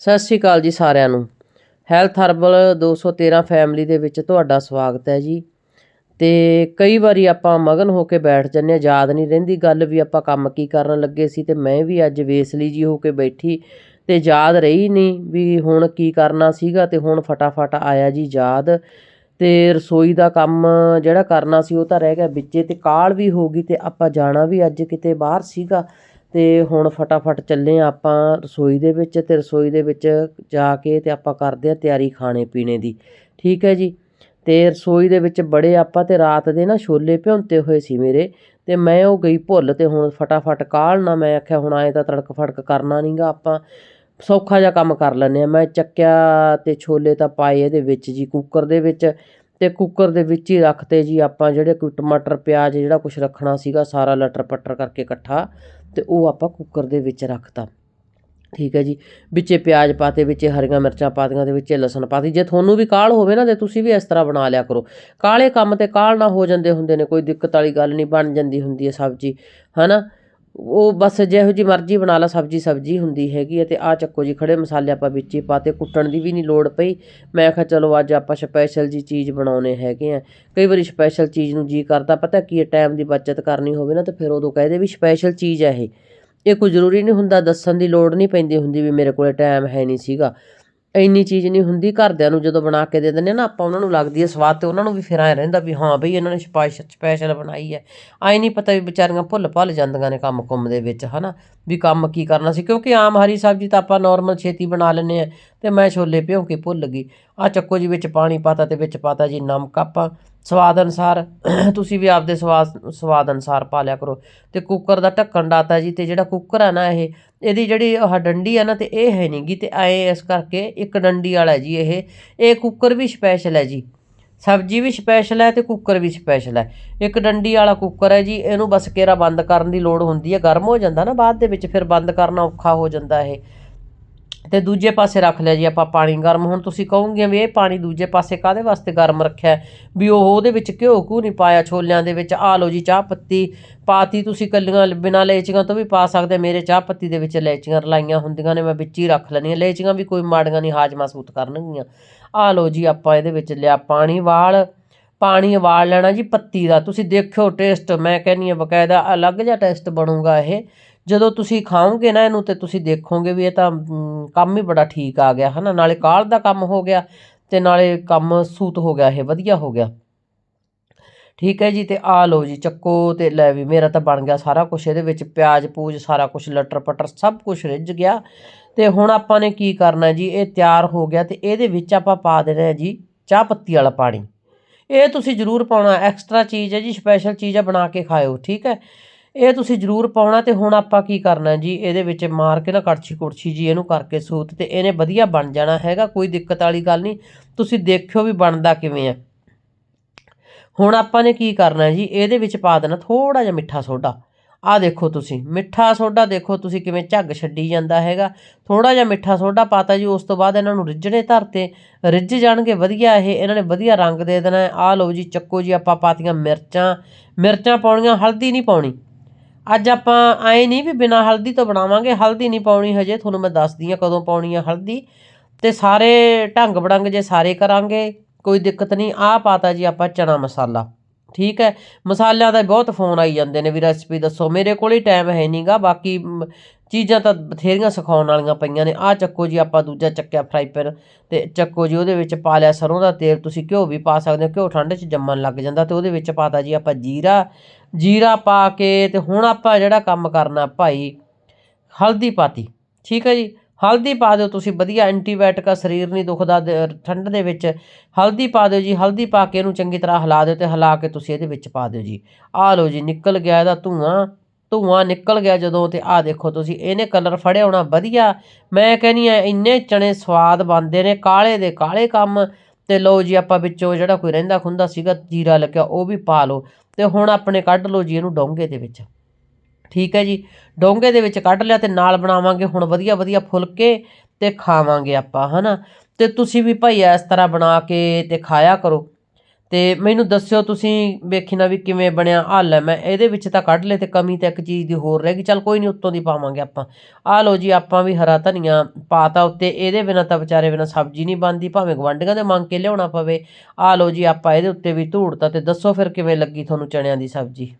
ਸਤਿ ਸ਼੍ਰੀ ਅਕਾਲ ਜੀ ਸਾਰਿਆਂ ਨੂੰ। ਹੈਲਥ ਹਰਬਲ 213 ਫੈਮਿਲੀ ਦੇ ਵਿੱਚ ਤੁਹਾਡਾ ਸਵਾਗਤ ਹੈ ਜੀ। ਤੇ ਕਈ ਵਾਰੀ ਆਪਾਂ ਮਗਨ ਹੋ ਕੇ ਬੈਠ ਜੰਨੇ ਆ ਯਾਦ ਨਹੀਂ ਰਹਿੰਦੀ ਗੱਲ ਵੀ ਆਪਾਂ ਕੰਮ ਕੀ ਕਰਨ ਲੱਗੇ ਸੀ ਤੇ ਮੈਂ ਵੀ ਅੱਜ ਵੇਸਲੀ ਜੀ ਹੋ ਕੇ ਬੈਠੀ ਤੇ ਯਾਦ ਰਹੀ ਨਹੀਂ ਵੀ ਹੁਣ ਕੀ ਕਰਨਾ ਸੀਗਾ ਤੇ ਹੁਣ ਫਟਾਫਟ ਆਇਆ ਜੀ ਯਾਦ। ਤੇ ਰਸੋਈ ਦਾ ਕੰਮ ਜਿਹੜਾ ਕਰਨਾ ਸੀ ਉਹ ਤਾਂ ਰਹਿ ਗਿਆ ਵਿੱਚੇ ਤੇ ਕਾਲ ਵੀ ਹੋ ਗਈ ਤੇ ਆਪਾਂ ਜਾਣਾ ਵੀ ਅੱਜ ਕਿਤੇ ਬਾਹਰ ਸੀਗਾ। ਅਤੇ ਹੁਣ ਫਟਾਫਟ ਚੱਲੇ ਹਾਂ ਆਪਾਂ ਰਸੋਈ ਦੇ ਵਿੱਚ ਅਤੇ ਰਸੋਈ ਦੇ ਵਿੱਚ ਜਾ ਕੇ ਅਤੇ ਆਪਾਂ ਕਰਦੇ ਹਾਂ ਤਿਆਰੀ ਖਾਣੇ ਪੀਣੇ ਦੀ। ਠੀਕ ਹੈ ਜੀ? ਅਤੇ ਰਸੋਈ ਦੇ ਵਿੱਚ ਬੜੇ ਆਪਾਂ ਅਤੇ ਰਾਤ ਦੇ ਨਾ ਛੋਲੇ ਭਿਉਂਤੇ ਹੋਏ ਸੀ ਮੇਰੇ ਅਤੇ ਮੈਂ ਉਹ ਗਈ ਭੁੱਲ ਅਤੇ ਹੁਣ ਫਟਾਫਟ ਕਾਲ ਨਾ ਮੈਂ ਆਖਿਆ ਹੁਣ ਐਂ ਤਾਂ ਤੜਕ ਫੜਕ ਕਰਨਾ ਨਹੀਂ ਗਾ ਆਪਾਂ। ਸੌਖਾ ਜਿਹਾ ਕੰਮ ਕਰ ਲੈਂਦੇ ਹਾਂ ਮੈਂ ਚੱਕਿਆ ਅਤੇ ਛੋਲੇ ਤਾਂ ਪਾਏ ਇਹਦੇ ਵਿੱਚ ਜੀ ਕੁੱਕਰ ਦੇ ਵਿੱਚ ਅਤੇ ਕੁੱਕਰ ਦੇ ਵਿੱਚ ਹੀ ਰੱਖਤੇ ਜੀ ਆਪਾਂ ਜਿਹੜੇ ਕੋਈ ਟਮਾਟਰ, ਪਿਆਜ਼ ਜਿਹੜਾ ਕੁਛ ਰੱਖਣਾ ਸੀਗਾ ਸਾਰਾ ਲਟਰ ਪਟਰ ਕਰਕੇ ਇਕੱਠਾ। ਤੇ ਉਹ ਆਪਾਂ ਕੁੱਕਰ ਦੇ ਵਿੱਚ ਰੱਖਤਾ। ਠੀਕ ਹੈ ਜੀ। ਵਿੱਚੇ ਪਿਆਜ਼ ਪਾਤੇ, ਵਿੱਚੇ ਹਰੀਆਂ ਮਿਰਚਾਂ ਪਾਤੀਆਂ ਤੇ ਵਿੱਚੇ ਲਸਣ ਪਾਤੀ। ਜੇ ਤੁਹਾਨੂੰ ਵੀ ਕਾਲ ਹੋਵੇ ਨਾ ਤੇ ਤੁਸੀਂ ਵੀ ਇਸ ਤਰ੍ਹਾਂ ਬਣਾ ਲਿਆ ਕਰੋ। ਕਾਲੇ ਕੰਮ ਤੇ ਕਾਲ ਨਾ ਹੋ ਜਾਂਦੇ ਹੁੰਦੇ ਨੇ, ਕੋਈ ਦਿੱਕਤ ਵਾਲੀ ਗੱਲ ਨਹੀਂ ਬਣ ਜਾਂਦੀ ਹੁੰਦੀ ਹੈ ਸਬਜ਼ੀ, ਹਨਾ? ਉਹ ਬਸ ਜਿਹੋ ਜੀ ਮਰਜ਼ੀ ਬਣਾ ਲਾ, ਸਬਜ਼ੀ ਸਬਜ਼ੀ ਹੁੰਦੀ ਹੈਗੀ ਹੈ ਤੇ ਆ ਚੱਕੋ ਜੀ ਖੜੇ ਮਸਾਲੇ ਆਪਾਂ ਵਿੱਚ ਹੀ ਪਾਤੇ ਕੁੱਟਣ ਦੀ ਵੀ ਨਹੀਂ ਲੋੜ ਪਈ। ਮੈਂ ਕਿਹਾ ਚਲੋ ਅੱਜ ਆਪਾਂ ਸਪੈਸ਼ਲ ਜੀ ਚੀਜ਼ ਬਣਾਉਣੇ ਹੈਗੇ ਆ। ਕਈ ਵਾਰੀ ਸਪੈਸ਼ਲ ਚੀਜ਼ ਨੂੰ ਜੀ ਕਰਦਾ, ਪਤਾ ਕੀ ਹੈ ਟਾਈਮ ਦੀ ਬਚਤ ਕਰਨੀ ਹੋਵੇ ਨਾ ਤਾਂ ਫਿਰ ਉਦੋਂ ਕਹਦੇ ਵੀ ਸਪੈਸ਼ਲ ਚੀਜ਼ ਹੈ ਇਹ। ਇਹ ਕੋਈ ਜ਼ਰੂਰੀ ਨਹੀਂ ਹੁੰਦਾ, ਦੱਸਣ ਦੀ ਲੋੜ ਨਹੀਂ ਪੈਂਦੀ ਹੁੰਦੀ ਵੀ ਮੇਰੇ ਕੋਲੇ ਟਾਈਮ ਹੈ ਨਹੀਂ ਸੀਗਾ। ਇੰਨੀ ਚੀਜ਼ ਨਹੀਂ ਹੁੰਦੀ, ਘਰਦਿਆਂ ਨੂੰ ਜਦੋਂ ਬਣਾ ਕੇ ਦੇ ਦਿੰਦੇ ਆ ਨਾ, ਆਪਾਂ ਉਹਨਾਂ ਨੂੰ ਲੱਗਦੀ ਹੈ ਸਵਾਦ ਤੇ ਉਹਨਾਂ ਨੂੰ ਵੀ ਫਿਰ ਐ ਰਹਿੰਦਾ ਵੀ ਹਾਂ ਬਈ ਇਹਨਾਂ ਨੇ ਸਪੈਸ਼ਲ ਸਪੈਸ਼ਲ ਬਣਾਈ ਹੈ। ਆਏ ਨਹੀਂ ਪਤਾ ਵੀ ਵਿਚਾਰੀਆਂ ਭੁੱਲ ਭੱਲ ਜਾਂਦੀਆਂ ਨੇ ਕੰਮ ਕੁੰਮ ਦੇ ਵਿੱਚ, ਹਨਾ? ਵੀ ਕੰਮ ਕੀ ਕਰਨਾ ਸੀ? ਕਿਉਂਕਿ ਆਮ ਹਰੀ ਸਬਜ਼ੀ ਤਾਂ ਆਪਾਂ ਨਾਰਮਲ ਛੇਤੀ ਬਣਾ ਲੈਂਦੇ ਆ। ਤੇ ਮੈਂ ਛੋਲੇ ਭਿਉਂ ਕੇ ਭੁੱਲ ਗਈ। ਆ ਚੱਕੋ ਜੀ, ਵਿੱਚ ਪਾਣੀ ਪਾਤਾ ਤੇ ਵਿੱਚ ਪਾਤਾ ਜੀ ਨਮਕ। ਆਪਾਂ ਸਵਾਦ ਅਨਸਾਰ, ਤੁਸੀਂ ਵੀ ਆਪਦੇ ਸਵਾਦ ਸਵਾਦ ਅਨਸਾਰ ਪਾ ਲਿਆ ਕਰੋ। ਤੇ ਕੁੱਕਰ ਦਾ ਢੱਕਣ ਡਾਤਾ ਜੀ ਤੇ ਜਿਹੜਾ ਕੁੱਕਰ ਆ ਨਾ ਇਹ, ਇਹਦੀ ਜਿਹੜੀ ਆਹ ਡੰਡੀ ਆ ਨਾ ਤੇ ਇਹ ਹੈ ਨਹੀਂਗੀ ਤੇ ਐ ਇਸ ਕਰਕੇ ਇੱਕ ਡੰਡੀ ਵਾਲਾ ਜੀ ਇਹ। ਇਹ ਕੁੱਕਰ ਵੀ ਸਪੈਸ਼ਲ ਹੈ ਜੀ। ਸਬਜ਼ੀ ਵੀ ਸਪੈਸ਼ਲ ਹੈ ਤੇ ਕੁੱਕਰ ਵੀ ਸਪੈਸ਼ਲ ਹੈ। ਇੱਕ ਡੰਡੀ ਵਾਲਾ ਕੁੱਕਰ ਹੈ ਜੀ, ਇਹਨੂੰ ਬਸ ਕੇਰਾ ਬੰਦ ਕਰਨ ਦੀ ਲੋੜ ਹੁੰਦੀ ਹੈ। ਗਰਮ ਹੋ ਜਾਂਦਾ ਨਾ ਬਾਅਦ ਦੇ ਵਿੱਚ, ਫਿਰ ਬੰਦ ਕਰਨਾ ਔਖਾ ਹੋ ਜਾਂਦਾ ਇਹ। ਤੇ ਦੂਜੇ ਪਾਸੇ ਰੱਖ ਲਿਆ ਜੀ ਆਪਾਂ ਪਾਣੀ ਗਰਮ। ਹੁਣ ਤੁਸੀਂ ਕਹੋਗੇ ਵੀ ਇਹ ਪਾਣੀ ਦੂਜੇ ਪਾਸੇ ਕਾਦੇ ਵਾਸਤੇ ਗਰਮ ਰੱਖਿਆ ਵੀ ਉਹ ਉਹਦੇ ਵਿੱਚ ਘਿਓ ਘੂ ਨਹੀਂ ਪਾਇਆ, ਛੋਲਿਆਂ ਦੇ ਵਿੱਚ। ਆ ਲਓ ਜੀ ਚਾਹ ਪੱਤੀ। ਪਾਤੀ ਤੁਸੀਂ ਕੱਲੀਆਂ ਬਿਨਾਂ ਲੈਚੀਆਂ ਤੋਂ ਵੀ ਪਾ ਸਕਦੇ ਮੇਰੇ ਚਾਹ ਪੱਤੀ ਦੇ ਵਿੱਚ ਲੈਚੀਆਂ ਰਲਾਈਆਂ ਹੁੰਦੀਆਂ ਨੇ, ਮੈਂ ਵਿੱਚ ਹੀ ਰੱਖ ਲੈਣੀਆਂ ਲੈਚੀਆਂ ਵੀ ਕੋਈ ਮਾੜੀਆਂ ਨਹੀਂ, ਹਾਜ਼ਮਾ ਸੂਤ ਕਰਨਗੀਆਂ। ਆ ਲਓ ਜੀ ਆਪਾਂ ਇਹਦੇ ਵਿੱਚ ਲਿਆ ਪਾਣੀ, ਵਾਲ। ਪਾਣੀ ਉਬਾਲ ਲੈਣਾ ਜੀ ਪੱਤੀ ਦਾ। ਤੁਸੀਂ ਦੇਖਿਓ ਟੇਸਟ, ਮੈਂ ਕਹਿੰਨੀ ਆ ਬਕਾਇਦਾ ਅਲੱਗ ਜਿਹਾ ਟੇਸਟ ਬਣੂਗਾ ਇਹ। ਜਦੋਂ ਤੁਸੀਂ ਖਾਓਗੇ ਨਾ ਇਹਨੂੰ ਤੇ ਤੁਸੀਂ ਦੇਖੋਗੇ ਵੀ ਇਹ ਤਾਂ ਕੰਮ ਹੀ ਬੜਾ ਠੀਕ ਆ ਗਿਆ, ਹਨਾ? ਨਾਲੇ ਕਾਲ ਦਾ ਕੰਮ ਹੋ ਗਿਆ ਤੇ ਨਾਲੇ ਕੰਮ ਸੂਤ ਹੋ ਗਿਆ, ਇਹ ਵਧੀਆ ਹੋ ਗਿਆ। ਠੀਕ ਹੈ ਜੀ, ਤੇ ਆ ਲਓ ਜੀ, ਚੱਕੋ ਤੇ ਲੈ ਵੀ, ਮੇਰਾ ਤਾਂ ਬਣ ਗਿਆ ਸਾਰਾ ਕੁਝ ਇਹਦੇ ਵਿੱਚ ਪਿਆਜ਼, ਪੂਜ, ਸਾਰਾ ਕੁਝ ਲਟਰ ਪਟਰ ਸਭ ਕੁਝ ਰਿੱਝ ਗਿਆ। ਤੇ ਹੁਣ ਆਪਾਂ ਨੇ ਕੀ ਕਰਨਾ ਜੀ, ਇਹ ਤਿਆਰ ਹੋ ਗਿਆ ਤੇ ਇਹਦੇ ਵਿੱਚ ਆਪਾਂ ਪਾ ਦੇਣਾ ਜੀ ਚਾਹ ਪੱਤੀ ਵਾਲਾ ਪਾਣੀ। ਇਹ ਤੁਸੀਂ ਜ਼ਰੂਰ ਪਾਉਣਾ, ਐਕਸਟਰਾ ਚੀਜ਼ ਹੈ ਜੀ, ਸਪੈਸ਼ਲ ਚੀਜ਼ ਹੈ, ਬਣਾ ਕੇ ਖਾਓ ਠੀਕ ਹੈ? ਇਹ ਤੁਸੀਂ ਜ਼ਰੂਰ ਪਾਉਣਾ ਤੇ ਹੁਣ ਆਪਾਂ ਕੀ ਕਰਨਾ ਜੀ? ਇਹਦੇ ਵਿੱਚ ਮਾਰ ਕੇ ਨਾ ਕੜਛੀ ਕੁੜਛੀ ਜੀ ਇਹਨੂੰ ਕਰਕੇ ਸੂਤ ਤੇ ਇਹਨੇ ਵਧੀਆ ਬਣ ਜਾਣਾ ਹੈਗਾ, ਕੋਈ ਦਿੱਕਤ ਵਾਲੀ ਗੱਲ ਨਹੀਂ। ਤੁਸੀਂ ਦੇਖਿਓ ਵੀ ਬਣਦਾ ਕਿਵੇਂ ਹੈ ਹੁਣ ਆਪਾਂ ਨੇ ਕੀ ਕਰਨਾ ਜੀ? ਇਹਦੇ ਵਿੱਚ ਪਾ ਦੇਣਾ ਥੋੜਾ ਜਿਹਾ ਮਿੱਠਾ ਸੋਡਾ। ਆਹ ਦੇਖੋ ਤੁਸੀਂ, ਮਿੱਠਾ ਸੋਡਾ ਦੇਖੋ ਤੁਸੀਂ ਕਿਵੇਂ ਝੱਗ ਛੱਡੀ ਜਾਂਦਾ ਹੈਗਾ। ਥੋੜਾ ਜਿਹਾ ਮਿੱਠਾ ਸੋਡਾ ਪਾਤਾ ਜੀ, ਉਸ ਤੋਂ ਬਾਅਦ ਇਹਨਾਂ ਨੂੰ ਰਿੱਝਣੇ ਧਰਤੇ ਰਿੱਝ ਜਾਣਗੇ, ਵਧੀਆ ਇਹ, ਇਹਨਾਂ ਨੇ ਵਧੀਆ ਰੰਗ ਦੇ ਦੇਣਾ। ਆ ਲਓ ਜੀ, ਚੱਕੋ ਜੀ ਆਪਾਂ ਪਾਤੀਆਂ ਮਿਰਚਾਂ। ਮਿਰਚਾਂ ਪਾਉਣੀਆਂ, ਹਲਦੀ ਨਹੀਂ ਪਾਉਣੀ। ਅੱਜ ਆਪਾਂ ਐ ਨਹੀਂ ਵੀ ਬਿਨਾ ਹਲਦੀ ਤੋਂ ਬਣਾਵਾਂਗੇ, ਹਲਦੀ ਨਹੀਂ ਪਾਉਣੀ ਹਜੇ, ਤੁਹਾਨੂੰ ਮੈਂ ਦੱਸਦੀ ਆ ਕਦੋਂ ਪਾਉਣੀ ਆ ਹਲਦੀ। ਤੇ ਸਾਰੇ ਢੰਗ ਬੜੰਗ ਜੇ ਸਾਰੇ ਕਰਾਂਗੇ, ਕੋਈ ਦਿੱਕਤ ਨਹੀਂ, ਆਹ ਪਾਤਾ ਜੀ ਆਪਾਂ ਚਨਾ ਮਸਾਲਾ, ਠੀਕ ਹੈ? ਮਸਾਲਿਆਂ ਦਾ ਬਹੁਤ ਫੋਨ ਆਈ ਜਾਂਦੇ ਨੇ ਵੀ ਰੈਸਪੀ ਦੱਸੋ, ਮੇਰੇ ਕੋਲ ਹੀ ਟਾਈਮ ਹੈ ਨਹੀਂਗਾ ਬਾਕੀ ਚੀਜ਼ਾਂ ਤਾਂ ਬਥੇਰੀਆਂ ਸਿਖਾਉਣ ਵਾਲੀਆਂ ਪਈਆਂ ਨੇ। ਆਹ ਚੱਕੋ ਜੀ ਆਪਾਂ ਦੂਜਾ ਚੱਕਿਆ ਫਰਾਈ ਪੈਨ ਤੇ ਚੱਕੋ ਜੀ ਉਹਦੇ ਵਿੱਚ ਪਾ ਲਿਆ ਸਰੋਂ ਦਾ ਤੇਲ, ਤੁਸੀਂ ਘਿਓ ਵੀ ਪਾ ਸਕਦੇ ਹੋ, ਘਿਓ ਠੰਡ 'ਚ ਜੰਮਣ ਲੱਗ ਜਾਂਦਾ, ਤੇ ਉਹਦੇ ਵਿੱਚ ਪਾਤਾ ਜੀ ਆਪਾਂ ਜੀਰਾ ਜੀਰਾ ਪਾ ਕੇ ਤੇ ਹੁਣ ਆਪਾਂ ਜਿਹੜਾ ਕੰਮ ਕਰਨਾ ਭਾਈ, ਹਲਦੀ ਪਾਤੀ, ਠੀਕ ਹੈ ਜੀ? ਹਲਦੀ ਪਾ ਦਿਓ ਤੁਸੀਂ, ਵਧੀਆ ਐਂਟੀਬਾਇਓਟਿਕ ਆ, ਸਰੀਰ ਨਹੀਂ ਦੁਖਦਾ ਦ- ਠੰਡ ਦੇ ਵਿੱਚ। ਹਲਦੀ ਪਾ ਦਿਓ ਜੀ, ਹਲਦੀ ਪਾ ਕੇ ਇਹਨੂੰ ਚੰਗੀ ਤਰ੍ਹਾਂ ਹਿਲਾ ਦਿਓ ਤੇ ਹਿਲਾ ਕੇ ਤੁਸੀਂ ਇਹਦੇ ਵਿੱਚ ਪਾ ਦਿਓ ਜੀ। ਆਹ ਲਓ ਜੀ, ਨਿਕਲ ਗਿਆ ਇਹਦਾ ਧੂਆਂ ਧੂਆਂ ਨਿਕਲ ਗਿਆ ਜਦੋਂ ਤੇ ਆਹ ਦੇਖੋ ਤੁਸੀਂ, ਇਹਨੇ ਕਲਰ ਫੜਿਆ ਹੋਣਾ ਵਧੀਆ। ਮੈਂ ਕਹਿੰਨੀ ਆ ਇੰਨੇ ਚਣੇ ਸਵਾਦ ਬਣਦੇ ਨੇ, ਕਾਲੇ ਦੇ ਕਾਲੇ ਕੰਮ। ਤੇ ਲਓ ਜੀ, ਆਪਾਂ ਵਿੱਚੋਂ ਜਿਹੜਾ ਕੋਈ ਰਹਿੰਦਾ ਖੁੰਦਾ ਸੀਗਾ, ਜੀਰਾ ਲੱਗਿਆ, ਉਹ ਵੀ ਪਾ ਲਓ। ਤੇ ਹੁਣ ਆਪਣੇ ਕੱਢ ਲਓ ਜੀ ਇਹਨੂੰ ਡੋਂਗੇ ਦੇ ਵਿੱਚ। ਠੀਕ ਹੈ ਜੀ? ਡੋਂਗੇ ਦੇ ਵਿੱਚ ਕੱਢ ਲਿਆ ਤੇ ਨਾਲ ਬਣਾਵਾਂਗੇ ਹੁਣ ਵਧੀਆ ਵਧੀਆ ਫੁਲਕੇ ਤੇ ਖਾਵਾਂਗੇ ਆਪਾਂ, ਹਨਾ? ਤੇ ਤੁਸੀਂ ਵੀ ਭਾਈ ਇਸ ਤਰ੍ਹਾਂ ਬਣਾ ਕੇ ਤੇ ਖਾਇਆ ਕਰੋ। ਅਤੇ ਮੈਨੂੰ ਦੱਸਿਓ ਤੁਸੀਂ ਵੇਖੀ ਨਾ ਵੀ ਕਿਵੇਂ ਬਣਿਆ ਹੱਲ ਹੈ ਮੈਂ ਇਹਦੇ ਵਿੱਚ ਤਾਂ ਕੱਢ ਲਏ ਅਤੇ ਕਮੀ ਤਾਂ ਇੱਕ ਚੀਜ਼ ਦੀ ਹੋਰ ਰਹਿ ਗਈ। ਚੱਲ ਕੋਈ ਨਹੀਂ, ਉੱਤੋਂ ਦੀ ਪਾਵਾਂਗੇ ਆਪਾਂ। ਆਹ ਲਓ ਜੀ, ਆਪਾਂ ਵੀ ਹਰਾ ਧਨੀਆ ਪਾ ਤਾ ਉੱਤੇ। ਇਹਦੇ ਬਿਨਾਂ ਤਾਂ ਵਿਚਾਰੇ ਬਿਨਾਂ ਸਬਜ਼ੀ ਨਹੀਂ ਬਣਦੀ, ਭਾਵੇਂ ਗਵਾਂਢੀਆਂ ਦੇ ਮੰਗ ਕੇ ਲਿਆਉਣਾ ਪਵੇ। ਆਹ ਲਓ ਜੀ, ਆਪਾਂ ਇਹਦੇ ਉੱਤੇ ਵੀ ਧੂੜਤਾ ਅਤੇ ਦੱਸੋ ਫਿਰ ਕਿਵੇਂ ਲੱਗੀ ਤੁਹਾਨੂੰ ਚਣਿਆਂ ਦੀ ਸਬਜ਼ੀ?